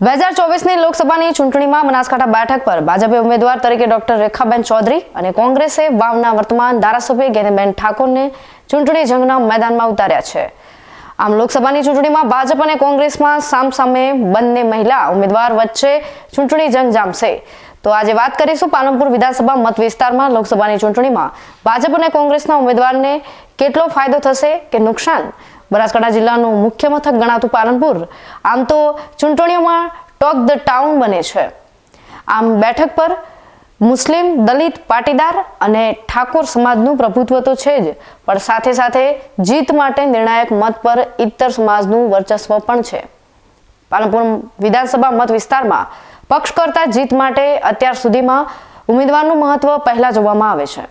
બે હજાર ચોવીસની લોકસભાની ચૂંટણીમાં બનાસકાંઠા બેઠક પર ભાજપે ઉમેદવાર તરીકે ડોક્ટર રેખાબેન ચૌધરી અને કોંગ્રેસે વાવના વર્તમાન ધારાસભ્ય ગેનીબેન ઠાકોરને ચૂંટણી જંગના મેદાનમાં ઉતાર્યા છે. આમ લોકસભાની ચૂંટણીમાં ભાજપ અને કોંગ્રેસમાં સામસામે બંને મહિલા ઉમેદવાર વચ્ચે ચૂંટણી જંગ જામશે તો આજે વાત કરીશું પાલનપુર વિધાનસભા મત વિસ્તારમાં લોકસભાની ચૂંટણીમાં ભાજપ અને કોંગ્રેસના ઉમેદવારને કેટલો ફાયદો થશે કે નુકસાન? બનાસકાંઠા જિલ્લાનું મુખ્ય મથક ગણાતું પાલનપુર. આમ તો ચૂંટણીઓમાં ટોક ધ ટાઉન બને છે. આમ બેઠક પર મુસ્લિમ, દલિત, પાટીદાર અને ઠાકોર સમાજનું પ્રભુત્વ તો છે જ, પણ સાથે સાથે જીત માટે નિર્ણાયક મત પર ઇત્તર સમાજનું વર્ચસ્વ પણ છે. પાલનપુર વિધાનસભા મત વિસ્તારમાં પક્ષ કરતા જીત માટે અત્યાર સુધીમાં ઉમેદવારનું મહત્વ પહેલા જોવામાં આવે છે.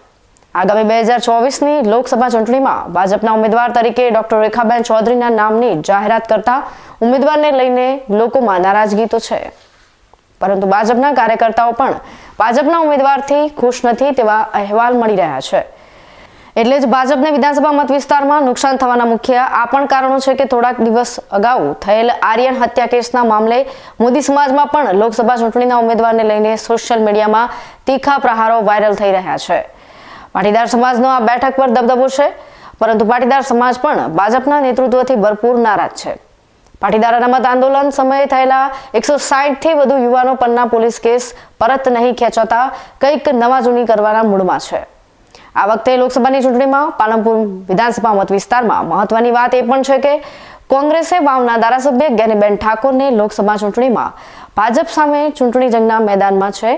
આગામી બે હજાર ચોવીસની લોકસભા ચૂંટણીમાં ભાજપના ઉમેદવાર તરીકે ડોક્ટર રેખાબેન ચૌધરીના નામની જાહેરાત કરતા ઉમેદવારને લઈને લોકોમાં નારાજગી તો છે. પરંતુ ભાજપના કાર્યકર્તાઓ પણ ભાજપના ઉમેદવારથી ખુશ નથી તેવા અહેવાલ મળી રહ્યા છે. એટલે જ ભાજપને વિધાનસભા મત વિસ્તારમાં નુકસાન થવાના મુખ્ય આ પણ કારણો છે કે થોડાક દિવસ અગાઉ થયેલ આર્યન હત્યા કેસના મામલે મોદી સમાજમાં પણ લોકસભા ચૂંટણીના ઉમેદવારને લઈને સોશિયલ મીડિયામાં તીખા પ્રહારો વાયરલ થઈ રહ્યા છે. પાટીદાર સમાજનો આ બેઠક પર દબદબો છે, પરંતુ પાટીદાર સમાજ પણ ભાજપના નેતૃત્વથી ભરપૂર નારાજ છે. પાટીદાર અનામત આંદોલન સમયે થયેલા એકસો સાહીઠથી વધુ યુવાનો પરના પોલીસ કેસ પરત નહીં ખેંચાતા કંઈક નવા જૂની કરવાના મૂડમાં છે. આ વખતે લોકસભાની ચૂંટણીમાં પાલનપુર વિધાનસભા મત વિસ્તારમાં મહત્વની વાત એ પણ છે કે કોંગ્રેસે વાવના ધારાસભ્ય જ્ઞાનીબેન ઠાકોરને લોકસભા ચૂંટણીમાં ભાજપ સામે ચૂંટણી જંગના મેદાનમાં છે.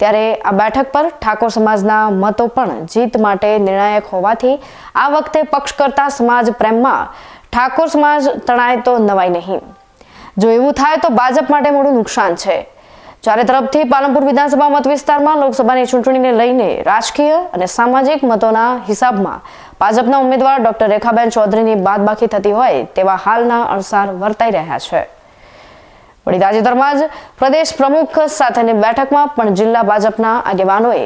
ત્યારે આ બેઠક પર ઠાકોર સમાજના મતો પણ જીત માટે નિર્ણાયક હોવાથી આ વખતે પક્ષ કરતા સમાજ પ્રેમમાં ઠાકોર સમાજ તણાય તો નવાય નહીં. જો એવું થાય તો ભાજપ માટે મોટું નુકસાન છે. ચારે તરફથી પાલનપુર વિધાનસભા મત વિસ્તારમાં લોકસભાની ચૂંટણીને લઈને રાજકીય અને સામાજિક મતોના હિસાબમાં ભાજપના ઉમેદવાર ડોક્ટર રેખાબેન ચૌધરીની બાદબાકી થતી હોય તેવા હાલના અણસાર વર્તાઈ રહ્યા છે. વળી તાજેતરમાં જ પ્રદેશ પ્રમુખ સાથેની બેઠકમાં પણ જિલ્લા ભાજપના આગેવાનોએ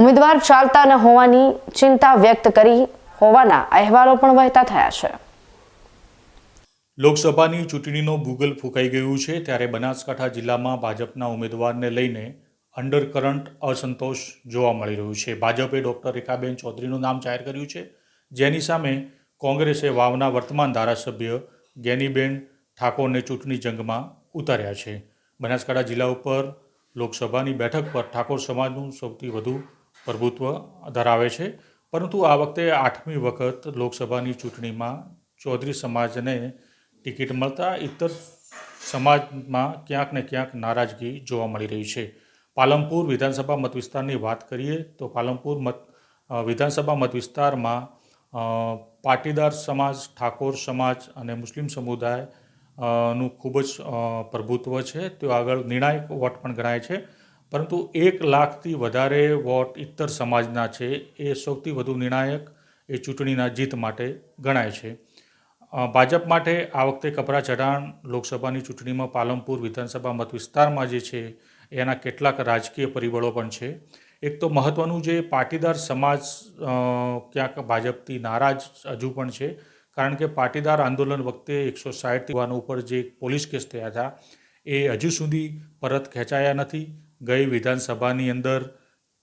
ઉમેદવાર ચાલતા ન હોવાની ચિંતા વ્યક્ત કરી હોવાના અહેવાલો પણ વહેતા થયા છે. લોકસભાની ચૂંટણીનો ભૂગલ ફૂંકાઈ ગયું છે ત્યારે બનાસકાંઠા જિલ્લામાં ભાજપના ઉમેદવારને લઈને અંડરકરંટ અસંતોષ જોવા મળી રહ્યું છે. ભાજપે ડૉક્ટર રેખાબેન ચૌધરીનું નામ જાહેર કર્યું છે. જેની સામે કોંગ્રેસે વાવના વર્તમાન ધારાસભ્ય જ્ઞાનીબેન ઠાકોરને ચૂંટણી જંગમાં ઉતાર્યા છે. બનાસકાંઠા જિલ્લા ઉપર લોકસભાની બેઠક પર ઠાકોર સમાજનું સૌથી વધુ પ્રભુત્વ ધરાવે છે. પરંતુ આ વખતે આઠમી વખત લોકસભાની ચૂંટણીમાં ચૌધરી સમાજને ટિકિટ મળતા ઇતર સમાજમાં ક્યાંક ને ક્યાંક નારાજગી જોવા મળી રહી છે. પાલમપુર વિધાનસભા મત વિસ્તારની વાત કરીએ તો પાલમપુર મત વિધાનસભા મત વિસ્તારમાં પાટીદાર સમાજ, ઠાકોર સમાજ અને મુસ્લિમ સમુદાય નું ખૂબ જ પ્રભુત્વ છે. તે આગળ નિર્ણાયક વોટ પણ ગણાય છે. પરંતુ એક લાખથી વધારે વોટ ઇતર સમાજના છે. એ સૌથી વધુ નિર્ણાયક એ ચૂંટણીના જીત માટે ગણાય છે. ભાજપ માટે આ વખતે કપરા ચઢાણ લોકસભાની ચૂંટણીમાં પાલનપુર વિધાનસભા મત વિસ્તારમાં જે છે, એના કેટલાક રાજકીય પરિબળો પણ છે. એક તો મહત્ત્વનું જે પાટીદાર સમાજ ક્યાંક ભાજપથી નારાજ હજુ પણ છે. કારણ કે પાટીદાર આંદોલન વખતે એકસો સાઠ યુવાનો ઉપર જે પોલીસ કેસ થયા હતા, એ હજુ સુધી પરત ખેંચાયા નથી. ગઈ વિધાનસભાની અંદર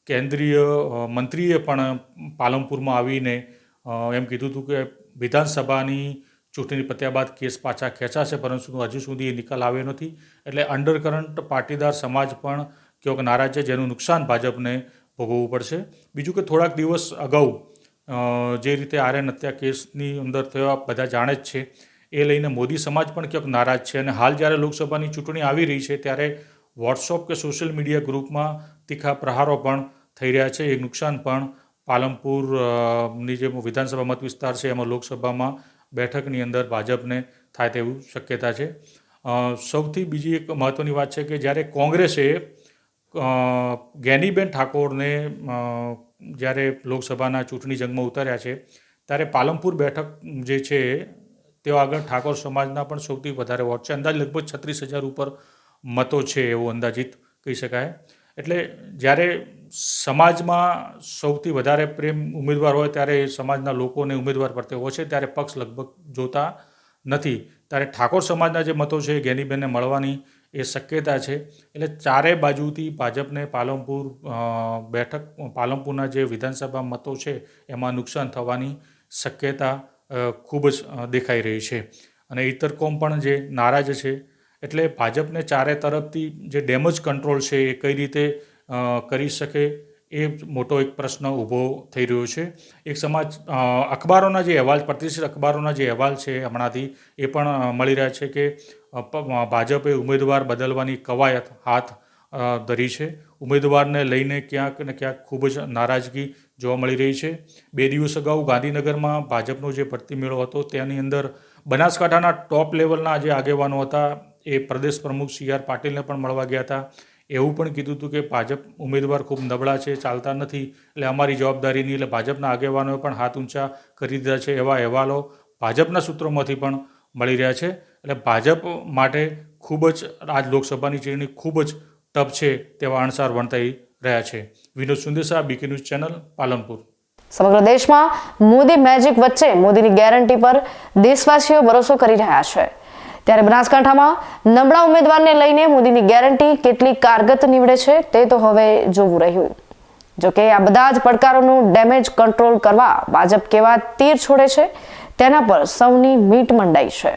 કેન્દ્રીય મંત્રીએ પણ પાલનપુરમાં આવીને એમ કીધું હતું કે વિધાનસભાની ચૂંટણી પત્યા બાદ કેસ પાછા ખેંચાશે, પરંતુ હજુ સુધી એ નિકાલ આવ્યો નથી. એટલે અંડરકરંટ પાટીદાર સમાજ પણ ક્યાંક નારાજ છે, જેનું નુકસાન ભાજપને ભોગવવું પડશે. બીજું કે થોડાક દિવસ અગાઉ જે રીતે આર્યન હત્યા કેસની અંદર થયો બધા જાણે જ છે. એ લઈને મોદી સમાજ પણ ક્યાંક નારાજ છે અને હાલ જ્યારે લોકસભાની ચૂંટણી આવી રહી છે ત્યારે વોટ્સઅપ કે સોશિયલ મીડિયા ગ્રુપમાં તીખા પ્રહારો પણ થઈ રહ્યા છે. એ નુકસાન પણ પાલમપુરની જે વિધાનસભા મત વિસ્તાર છે, એમાં લોકસભામાં બેઠકની અંદર ભાજપને થાય તેવું શક્યતા છે. સૌથી બીજી એક મહત્ત્વની વાત છે કે જ્યારે કોંગ્રેસે ગેનીબેન ઠાકોરને જ્યારે લોકસભાના ચૂંટણી જંગમાં ઉતર્યા છે, ત્યારે પાલનપુર બેઠક જે છે, તેઓ આગળ ઠાકોર સમાજના પણ સૌથી વધારે વોટ છે. અંદાજ લગભગ છત્રીસ હજાર ઉપર મતો છે એવો અંદાજિત કહી શકાય. એટલે જ્યારે સમાજમાં સૌથી વધારે પ્રેમ ઉમેદવાર હોય, ત્યારે સમાજના લોકોને ઉમેદવાર પ્રત્યે હોય છે. ત્યારે પક્ષ લગભગ જોતા નથી. ત્યારે ઠાકોર સમાજના જે મતો છે, એ જ્ઞાનીબેનને મળવાની એ શક્યતા છે. એટલે ચારે બાજુથી ભાજપને પાલનપુર બેઠક, પાલનપુરના જે વિધાનસભા મતો છે, એમાં નુકસાન થવાની શક્યતા ખૂબ જ દેખાઈ રહી છે. અને ઇતર કોમ પણ જે નારાજ છે, એટલે ભાજપને ચારે તરફથી જે ડેમેજ કંટ્રોલ છે એ કઈ રીતે કરી શકે એ મોટો એક પ્રશ્ન ઊભો થઈ રહ્યો છે. એક સમાજ અખબારોના જે અહેવાલ, પ્રતિષ્ઠિત અખબારોના જે અહેવાલ છે હમણાંથી, એ પણ મળી રહ્યા છે કે ભાજપે ઉમેદવાર બદલવાની કવાયત હાથ ધરી છે. ઉમેદવારને લઈને ક્યાંક ને ક્યાંક ખૂબ જ નારાજગી જોવા મળી રહી છે. બે દિવસ અગાઉ ગાંધીનગરમાં ભાજપનો જે ભરતી મેળો હતો તેની અંદર બનાસકાંઠાના ટોપ લેવલના જે આગેવાનો હતા, એ પ્રદેશ પ્રમુખ સી આર પાટીલને પણ મળવા ગયા હતા. એવું પણ કીધું હતું કે ભાજપ ઉમેદવાર ખૂબ નબળા છે, ચાલતા નથી. એટલે અમારી જવાબદારી નહીં એટલે ભાજપના આગેવાનોએ પણ હાથ ઊંચા કરી દીધા છે એવા અહેવાલો ભાજપના સૂત્રોમાંથી પણ મળી રહ્યા છે. એટલે ભાજપ માટે ખૂબ જ આજ લોકસભાની ચૂંટણી ખૂબ જ ટફ છે તેવા અણસાર વણતાઈ રહ્યા છે. Vinod Sundesha BK news channel, Palanpur. સમગ્ર દેશમાં મોદી મેજિક વચ્ચે મોદીની ગેરંટી પર દેશવાસીઓ ભરોસો કરી રહ્યા છે. ત્યારે બનાસકાંઠામાં નબળા ઉમેદવારને લઈને મોદીની ગેરંટી કેટલી કારગત નીવડે છે તે તો હવે જોવું રહ્યું. જોકે આ બધા જ પડકારોનું ડેમેજ કંટ્રોલ કરવા ભાજપ કેવા તીર છોડે છે તેના પર સૌની મીટ મંડાઈ છે.